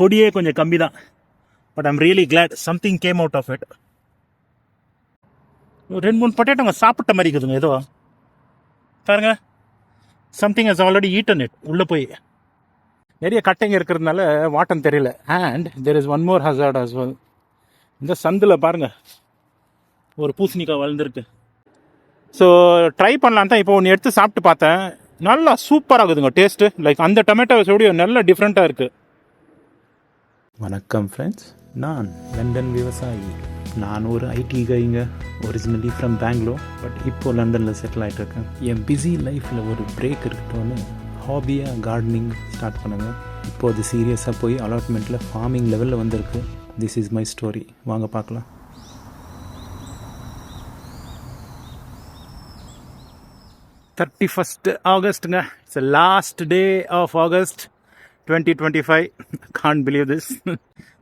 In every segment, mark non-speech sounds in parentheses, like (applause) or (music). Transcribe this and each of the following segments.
கொடியே கொஞ்சம் கம்மி தான் but I'm really glad something came out of it ரெண்டு மூணு பொட்டேட்டோங்க சாப்பிட்ட மாதிரி இருக்குதுங்க ஏதோ. பாருங்க. Something has already eaten it உள்ளே போய். நிறைய கட்டைங்க இருக்கிறதுனால வாட்டம் தெரியல. And there is one more hazard as well இந்த சந்தில் பாருங்க. ஒரு பூசணிக்காய் வளர்ந்துருக்கு. ஸோ ட்ரை பண்ணலான் தான் இப்போ ஒன்று எடுத்து சாப்பிட்டு பார்த்தேன். நல்லா சூப்பராக இருக்குதுங்க டேஸ்ட்டு லைக் அந்த டொமேட்டோஸோடய நல்லா டிஃப்ரெண்ட்டாக இருக்குது வணக்கம் ஃப்ரெண்ட்ஸ் நான் லண்டன் விவசாயி. நான் ஒரு ஐடி கைங்க ஒரிஜினலி ஃப்ரம் பெங்களூர் பட் இப்போது லண்டனில் செட்டில் ஆகிட்டு இருக்கேன் என் பிஸி லைஃப்பில் ஒரு பிரேக் இருக்கட்டும்னு ஹாபியாக கார்டனிங் ஸ்டார்ட் பண்ணுங்க. இப்போ அது சீரியஸாக போய் அலாட்மெண்ட்டில் ஃபார்மிங் லெவலில் வந்திருக்கு. திஸ் இஸ் மை ஸ்டோரி வாங்க பார்க்கலாம். Thirty first ஆகஸ்ட்டுங்க it's last day of August twenty twenty five can't believe this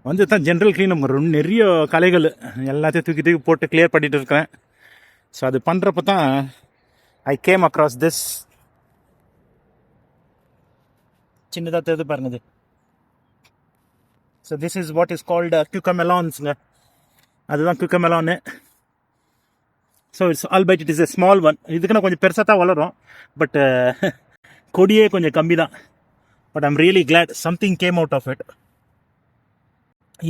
வந்து தான் ஜென்ரல் க்ளீன் ரொம்ப நிறைய கலைகள் எல்லாத்தையும் தூக்கி தூக்கி போட்டு கிளியர் பண்ணிட்டு இருக்கிறேன். ஸோ அது பண்ணுறப்ப தான் ஐ கேம் அக்ராஸ் திஸ் சின்னதாக தெரிது பாருங்க இது. So this is what is called குக்கமெலான்ஸுங்க அதுதான் குக்கமெலான்னு so it's all but it is a small one இதுக்குன்னா கொஞ்சம் பெருசாக தான் வளரும். பட் uh, (laughs) கொடியே கொஞ்சம் கம்மி தான் but I'm really glad something came out of it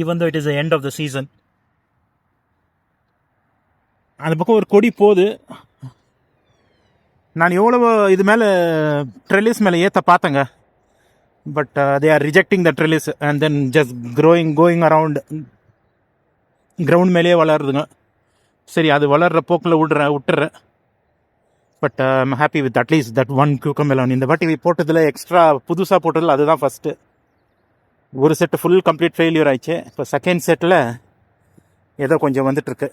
even though it is end of the season அந்த பக்கம் ஒரு கொடி போகுது. நான் எவ்வளவு இது மேலே ட்ரெல்லிஸ் மேலே ஏற்ற பார்த்தேங்க. But they are rejecting the trellis and then just growing going around ground மேலேயே வளருதுங்க. சரி அது வளர்ற போக்கில் விடுறேன் விட்டுறேன். But I'm happy with at least that one கியூக்கமெலான் இந்த வாட்டி போட்டதில் எக்ஸ்ட்ரா புதுசாக போட்டதில் அதுதான் ஃபஸ்ட்டு ஒரு செட்டு ஃபுல் கம்ப்ளீட் ஃபெயிலியர் ஆயிடுச்சு. இப்போ செகண்ட் செட்டில் ஏதோ கொஞ்சம் வந்துட்டுருக்கு.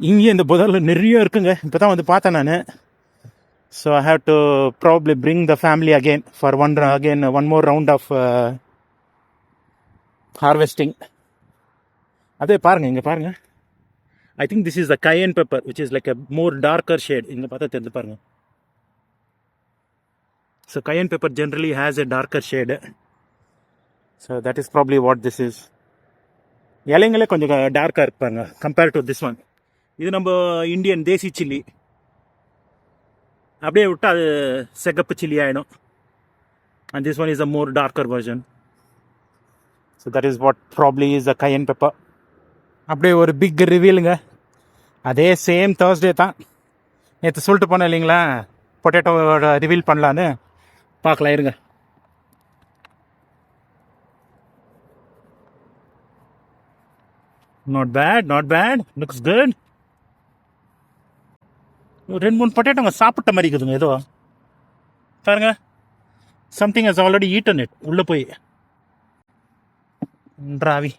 இங்கே இந்த புதரில் நிறைய இருக்குங்க. இப்போ தான் வந்து பார்த்தேன் நான். So I have to probably bring the family again for one again one more round of harvesting அதே பாருங்கள் இங்கே பாருங்கள் I think this is the cayenne pepper which is like a more darker shade இங்கே பார்த்தா தெரிஞ்சு பாருங்கள் so cayenne pepper generally has a darker shade so that is probably what this is இலைங்களே கொஞ்சம் டார்க்காக இருப்பாங்க கம்பேர் டு திஸ் ஒன் இது நம்ம Indian தேசி chilli. அப்படியே விட்டு அது செகப்பு சில்லி ஆகிடும் and this one is a more darker version so that is what probably is a cayenne pepper அப்படியே ஒரு பிக் ரிவீலுங்க அதே சேம் தேர்ஸ்டே தான். நேற்று சொல்லிட்டு போனேன் இல்லைங்களா? பொட்டேட்டோவோட ரிவீல் பண்ணலான்னு. பார்க்கலாம் இருங்க. Not bad not bad looks good ரெண்டு மூணு பொட்டேட்டோங்க சாப்பிட்ட மாதிரி இருக்குதுங்க ஏதோ. பாருங்க. Something has already eaten it உள்ளே போய். ராவி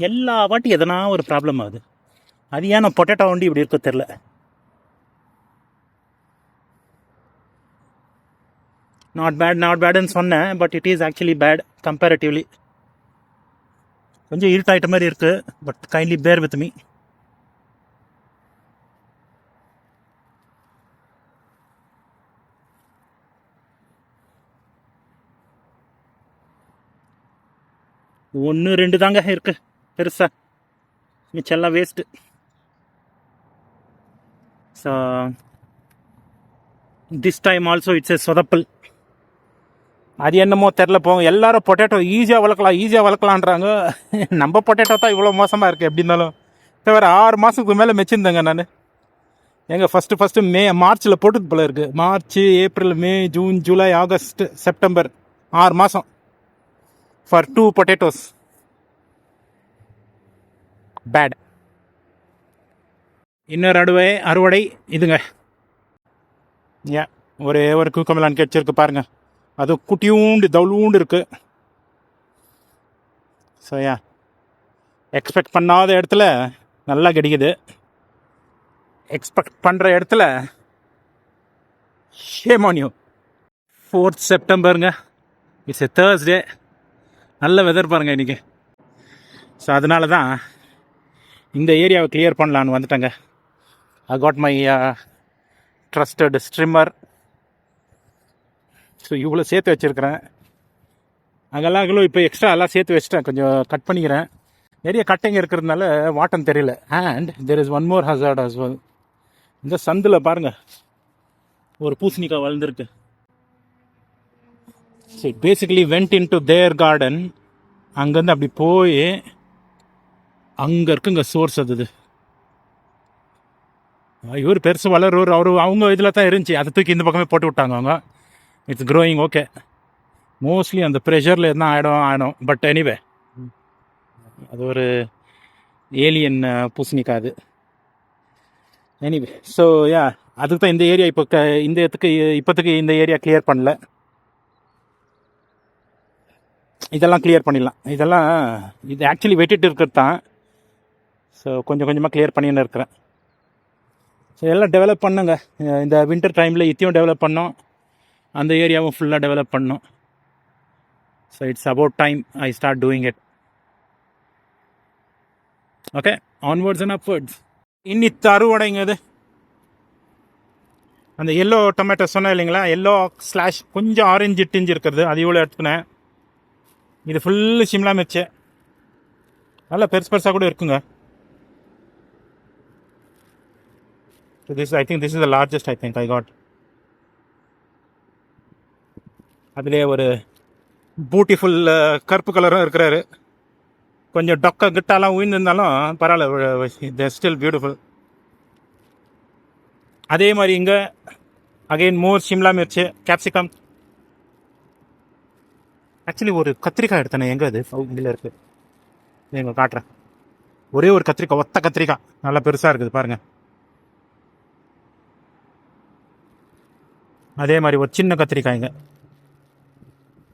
எல்லா வாட்டி எதனா ஒரு ப்ராப்ளம் ஆகுது. அது ஏன் நான் பொட்டேட்டோ வண்டி இப்படி இருக்க தெரில நாட் பேட் நாட் பேடுன்னு சொன்னேன் but it is actually bad comparatively கொஞ்சம் இருட்டாயிட்ட மாதிரி இருக்குது but kindly bear with me ஒன்று ரெண்டு தாங்க இருக்குது பெருசா. மிச்செல்லாம் waste so this time also it's a சொதப்பல். அது என்னமோ தெரில போங்க. எல்லாரும் பொட்டேட்டோ ஈஸியாக வளர்க்கலாம் ஈஸியாக வளர்க்கலான்றாங்க. நம்ம பொட்டேட்டோ தான் இவ்வளோ மோசமாக இருக்குது எப்படி இருந்தாலும். தவிர ஆறு மாதத்துக்கு மேலே மெச்சிருந்தேங்க நான். எங்கள் ஃபஸ்ட்டு ஃபஸ்ட்டு மே மார்ச்சில் போட்டது போல இருக்குது March April May June July August September. ஆறு மாதம் ஃபார் டூ பொட்டேட்டோஸ் பேட் இன்னொரு அடுவை அறுவடை இதுங்க. ஏன் ஒரே ஒரு குக்கமெலான் கிடச்சிருக்கு பாருங்க. அது குட்டியூண்டு தவுளூண்டு இருக்கு. ஸோ எக்ஸ்பெக்ட் பண்ணாத இடத்துல நல்லா கிடைக்குது. எக்ஸ்பெக்ட் பண்ணுற இடத்துல ஷேமானியூ ஃபோர்த் செப்டம்பருங்க இட்ஸ் எ தேர்ஸ்டே நல்ல வெதர் பாருங்க இன்றைக்கி ஸோ அதனால தான் இந்த ஏரியாவை கிளியர் பண்ணலான்னு வந்துட்டேங்க. I got my trusted strimmer so இவ்வளோ சேர்த்து வச்சுருக்கிறேன். அங்கெல்லாம் அகலும் இப்போ எக்ஸ்ட்ரா எல்லாம் சேர்த்து வச்சுட்டேன். கொஞ்சம் கட் பண்ணிக்கிறேன். நிறைய கட்டைங்க இருக்கிறதுனால வாட்டம் தெரியல. And there is one more hazard as well இந்த சந்தில் பாருங்கள் ஒரு பூசணிக்காய் வளர்ந்துருக்கு. சரி basically went in to their garden அங்கேருந்து அப்படி போய் அங்கே இருக்குங்க சோர்ஸ் அது இது. இவர் பெருசு வளர்றவர் அவர் அவங்க இதில் தான் இருந்துச்சு. அதை தூக்கி இந்த பக்கமே போட்டு விட்டாங்க அவங்க. இட்ஸ் க்ரோயிங் ஓகே மோஸ்ட்லி அந்த ப்ரெஷரில் எதுனா ஆகிடும் ஆகிடும் பட் எனிவே அது ஒரு ஏலியன் பூசணிக்காய் அது. எனிவே ஸோ யா அதுக்கு தான் இந்த ஏரியா இப்போ க இந்த இடத்துக்கு இப்போத்துக்கு இந்த ஏரியா கிளியர் பண்ணல. இதெல்லாம் கிளியர் பண்ணிடலாம். இதெல்லாம் இது ஆக்சுவலி வெட்டிட்டு இருக்கிறது தான். ஸோ கொஞ்சம் கொஞ்சமாக கிளியர் பண்ணின்னு இருக்கிறேன். ஸோ எல்லாம் டெவலப் பண்ணுங்க. இந்த வின்டர் டைமில் இத்தையும் டெவலப் பண்ணோம். அந்த ஏரியாவும் ஃபுல்லாக டெவலப் பண்ணோம். So it's about time I start doing it okay onwards and upwards இன்னித்து அறுவடைங்க இது அந்த எல்லோ டொமேட்டோ சொன்னேன் இல்லைங்களா? எல்லோ ஸ்லாஷ் கொஞ்சம் ஆரஞ்சு டிஞ்சு இருக்கிறது. அது இவ்வளோ எடுத்துனேன். இது ஃபுல்லு சிம்லா மிர்ச்சி. நல்லா பெருசு பெருசாக கூட இருக்குங்க. This I think this is the largest I think I got அதிலே ஒரு பியூட்டிஃபுல் uh, கருப்பு கலரும் இருக்கிறாரு. கொஞ்சம் டொக்க கிட்டாலாம் உயிர்ந்திருந்தாலும் பரவாயில்ல ஸ்டில் பியூட்டிஃபுல் அதே மாதிரி இங்கே again more Simla mirchi capsicum actually ஒரு கத்திரிக்காய் எடுத்தேன் எங்கே அது? இதில் இருக்குது எங்க காட்டுறேன். ஒரே ஒரு கத்திரிக்காய் ஒத்த கத்திரிக்காய். நல்லா பெருசாக இருக்குது பாருங்கள் அதே மாதிரி ஒரு சின்ன கத்திரிக்காய்ங்க.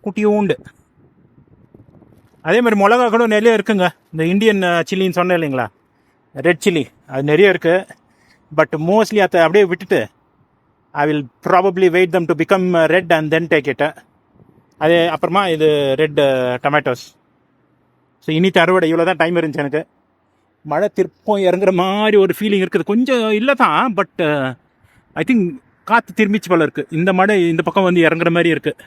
குட்டியூண்டு. அதே மாதிரி மிளகா கூட நிறைய இருக்குங்க. இந்த இந்தியன் சில்லின்னு சொன்னேன் இல்லைங்களா? ரெட் சில்லி அது நிறைய இருக்குது பட் மோஸ்ட்லி அதை அப்படியே விட்டுட்டு I will probably wait them to become red and then take it அதே அப்புறமா இது ரெட் டொமேட்டோஸ் ஸோ இனித்து அறுவடை இவ்வளோ தான் டைம் இருந்துச்சு எனக்கு. மழை திருப்பம் இறங்குற மாதிரி ஒரு ஃபீலிங் இருக்குது. கொஞ்சம் இல்லை தான் பட் ஐ திங்க் காற்று திரும்பிச்சு போல இருக்குது இந்த மாடு இந்த பக்கம் வந்து இறங்குற மாதிரி இருக்குது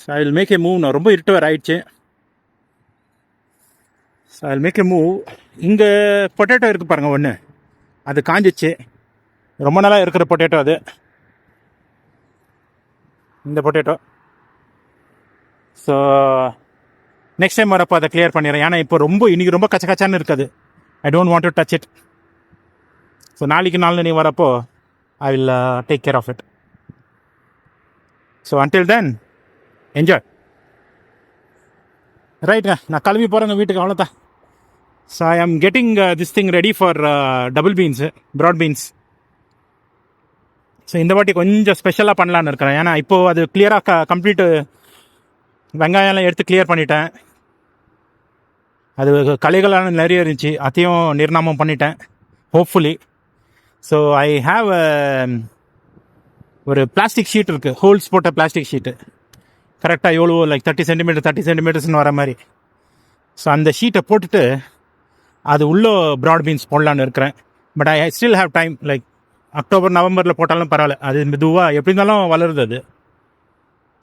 so I will make a move நான் ரொம்ப இருட்டு வேறு ஆயிடுச்சு. So I will make a move இங்கே பொட்டேட்டோ இருக்குது பாருங்கள் ஒன்று அது காஞ்சிச்சு. ரொம்ப நாளாக இருக்கிற பொட்டேட்டோ அது. இந்த பொட்டேட்டோ ஸோ நெக்ஸ்ட் டைம் வரப்போ அதை கிளியர் பண்ணிடுறேன். ஏன்னா இப்போ ரொம்ப இன்றைக்கி ரொம்ப கச்ச கச்சான்னு இருக்காது I don't want to touch it so நாளைக்கு நாள் நீ வரப்போ I will take care of it so until then enjoy ரைட்டுங்க நான் கிளம்பி போகிறேங்க வீட்டுக்கு அவ்வளோதான் so I am getting this thing ready for double beans broad beans so இந்த வாட்டி கொஞ்சம் ஸ்பெஷலாக பண்ணலான்னு இருக்கிறேன். ஏன்னா இப்போது அது கிளியராக க கம்ப்ளீட்டு வெங்காயம்லாம் எடுத்து கிளியர் பண்ணிட்டேன். அது கலைகளான நிறைய இருந்துச்சு. அதையும் நிர்ணாமம் பண்ணிட்டேன். ஹோப்ஃபுல்லி ஸோ ஐ ஹாவ் ஒரு பிளாஸ்டிக் ஷீட் இருக்குது ஹோல்ஸ் போட்ட பிளாஸ்டிக் ஷீட்டு கரெக்டாக எவ்வளோ லைக் தேர்ட்டி சென்டிமீட்டர் தேர்ட்டி சென்டிமீட்டர்ஸ்னு வர மாதிரி. ஸோ அந்த ஷீட்டை போட்டுட்டு அது உள்ளே ப்ராட் பீன்ஸ் போடலான்னு இருக்கிறேன். But I still have time like October நவம்பரில் போட்டாலும் பரவாயில்ல. அது மெதுவாக எப்படி இருந்தாலும் வளருது அது.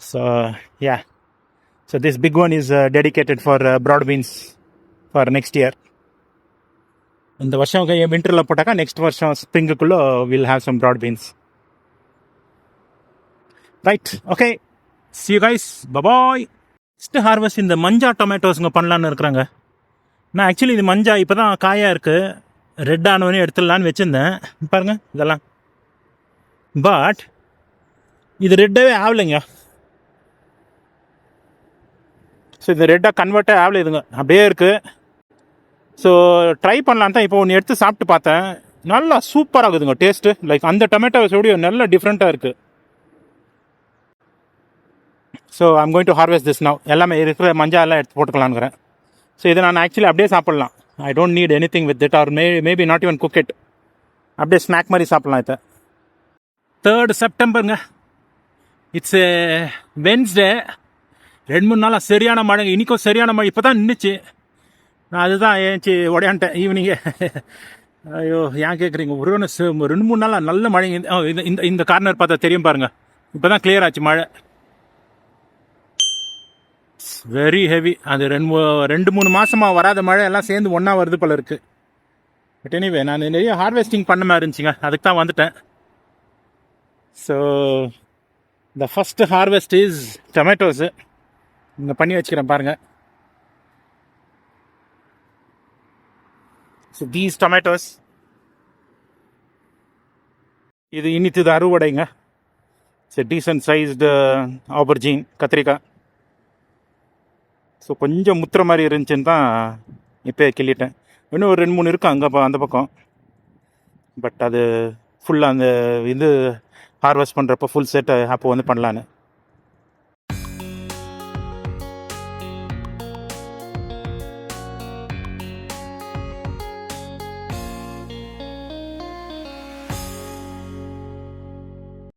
So yeah so this big one is dedicated for broad beans for next year இந்த வருஷம் வின்டரில் போட்டாக்கா நெக்ஸ்ட் வருஷம் ஸ்ப்ரிங்குக்குள்ளே will have some broad beans right okay see guys bye bye next harvest இந்த மஞ்சா டொமேட்டோஸுங்க பண்ணலான்னு இருக்கிறாங்க. நான் ஆக்சுவலி இது மஞ்சா இப்போ தான் காயாக இருக்குது ரெட் ஆனவனே எடுத்துடலான்னு வச்சுருந்தேன். பாருங்கள் இதெல்லாம். பட் இது ரெட்டாகவே ஆகலைங்க ஸோ இது ரெட்டாக கன்வெர்ட்டே ஆகலை இதுங்க. அப்படியே இருக்குது ஸோ ட்ரை பண்ணலான் தான் இப்போ ஒன்று எடுத்து சாப்பிட்டு பார்த்தேன். நல்லா சூப்பராக இருக்குதுங்க டேஸ்ட்டு லைக் அந்த டொமேட்டோஸோடய நல்ல டிஃப்ரெண்ட்டாக இருக்குது so I'm going to harvest this now எல்லாமே இருக்கிற மஞ்சள் எல்லாம் எடுத்து போட்டுக்கலான்ங்கிறேன் ஸோ இதை நான் ஆக்சுவலி அப்படியே சாப்பிட்லாம். I don't need anything with it or may maybe not even cook it அப்படியே ஸ்நாக் மாதிரி சாப்பிட்லாம் இதை. தேர்டு செப்டம்பருங்க இட்ஸ் வென்ஸ்டே ரெண்டு மூணு நாளாக சரியான மழை இன்றைக்கும் சரியான மழை. இப்போ தான் நின்றுச்சு நான் அதுதான் ஏஞ்சி உடையான்ட்டேன் ஈவினிங்கே ஐயோ ஏன் கேட்குறீங்க ஒரு ஒன்று ரெண்டு மூணு நாளாக நல்ல மழை. இந்த- இந்த- இந்த கார்னர் பார்த்தா தெரியும் பாருங்க. இப்போ தான் கிளியர் ஆச்சு மழை. வெரி ஹெவி அது ரெண்டு மூ- ரெண்டு மூணு மாதமாக வராத மழை எல்லாம் சேர்ந்து ஒன்றா வருது போல இருக்குது பட் எனிவே நான் நிறைய ஹார்வெஸ்டிங் பண்ண மாதிரி இருந்துச்சுங்க. அதுக்கு தான் வந்துட்டேன். So the first harvest is tomatoes இங்கே பண்ணி வச்சுக்கிறேன் பாருங்கள் ஸோ தீஸ் டொமேட்டோஸ் இது இன்னித்து அறுவடைங்க. ஸோ டீசன்ட் சைஸ்டு ஆபர்ஜீன் கத்திரிக்காய் ஸோ கொஞ்சம் முத்துற மாதிரி இருந்துச்சுன்னு தான் இப்போ கிள்ளிட்டேன். இன்னும் ஒரு ரெண்டு மூணு இருக்கும் அங்கே அந்த பக்கம். பட் அது ஃபுல்லாக அந்த இது ஹார்வெஸ்ட் பண்ணுறப்போ ஃபுல் செட்டை uh, அப்போ வந்து பண்ணலான்னு.